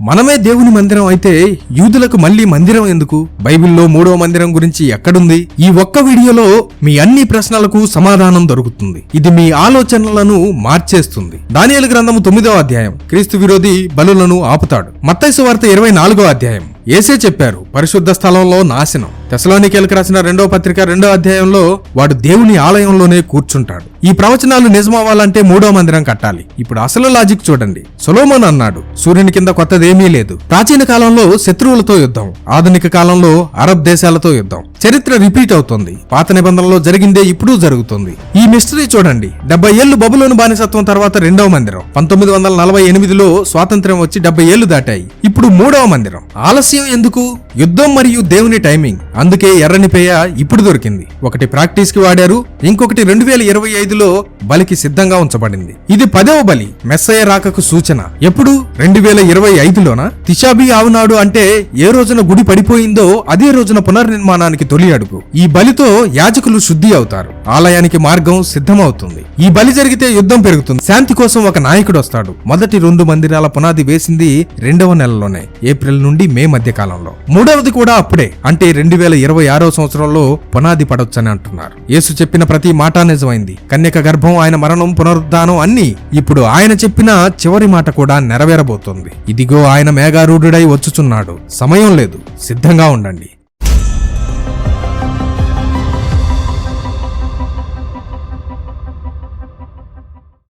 మనమే దేవుని మందిరం అయితే యూదులకు మళ్ళీ మందిరం ఎందుకు? బైబిల్లో మూడవ మందిరం గురించి ఎక్కడుంది? ఈ ఒక్క వీడియోలో మీ అన్ని ప్రశ్నలకు సమాధానం దొరుకుతుంది. ఇది మీ ఆలోచనలను మార్చేస్తుంది. దానియేలు గ్రంథము తొమ్మిదవ అధ్యాయం. క్రీస్తు విరోధి బలులను ఆపుతాడు. మత్తైసు వార్త ఇరవై నాలుగో అధ్యాయం. ఏసే చెప్పారు పరిశుద్ధ స్థలంలో నాశనం. తెసలోనికేలకు రాసిన రెండో పత్రిక రెండో అధ్యాయంలో వాడు దేవుని ఆలయంలోనే కూర్చుంటాడు. ఈ ప్రవచనాలు నిజమవ్వాలంటే మూడో మందిరం కట్టాలి. ఇప్పుడు అసలు లాజిక్ చూడండి. సొలోమోన్ అన్నాడు సూర్యుని కింద కొత్తదేమీ లేదు. ప్రాచీన కాలంలో శత్రువులతో యుద్ధం ఆధునిక కాలంలో అరబ్ దేశాలతో యుద్ధం. చరిత్ర రిపీట్ అవుతుంది. పాత నిబంధనలో జరిగిందే ఇప్పుడు జరుగుతుంది. ఈ మిస్టరీ చూడండి. డెబ్బై ఏళ్ళు బబులోని బానిసత్వం తర్వాత రెండవ మందిరం పంతొమ్మిది వందల నలభై ఎనిమిదిలో స్వాతంత్ర్యం వచ్చి డెబ్బై ఏళ్ళు దాటాయి. ఇప్పుడు మూడవ మందిరం. ఆలస్యం ఎందుకు? యుద్ధం మరియు దేవుని టైమింగ్. అందుకే ఎర్రని పేయ ఇప్పుడు దొరికింది. ఒకటి ప్రాక్టీస్కి వాడారు ఇంకొకటి రెండు వేల ఇరవై ఐదులో బలికి సిద్ధంగా ఉంచబడింది. ఇది పదవ బలి మెస్సయ్య రాకకు సూచన. ఎప్పుడు? రెండు వేల ఇరవై ఐదులోన? తిషాబి ఆవునాడు అంటే ఏ రోజున గుడి పడిపోయిందో అదే రోజున పునర్నిర్మాణానికి తొలి అడుగు. ఈ బలితో యాజకులు శుద్ధి అవుతారు. ఆలయానికి మార్గం సిద్ధమవుతుంది. ఈ బలి జరిగితే యుద్ధం పెరుగుతుంది. శాంతి కోసం ఒక నాయకుడు వస్తాడు. మొదటి రెండు మందిరాల పునాది వేసింది రెండవ నెలలోనే ఏప్రిల్ నుండి మే మధ్య కాలంలో. మూడవది కూడా అప్పుడే అంటే రెండు వేల ఇరవై ఆరో సంవత్సరంలో పునాది పడొచ్చని అంటున్నారు. యేసు చెప్పిన ప్రతి మాట నిజమైంది. కన్యక గర్భం ఆయన మరణం పునరుద్ధానం అన్ని ఇప్పుడు ఆయన చెప్పిన చివరి మాట కూడా నెరవేరబోతోంది. ఇదిగో ఆయన మేఘారూఢుడై వచ్చుచున్నాడు. సమయం లేదు. సిద్ధంగా ఉండండి.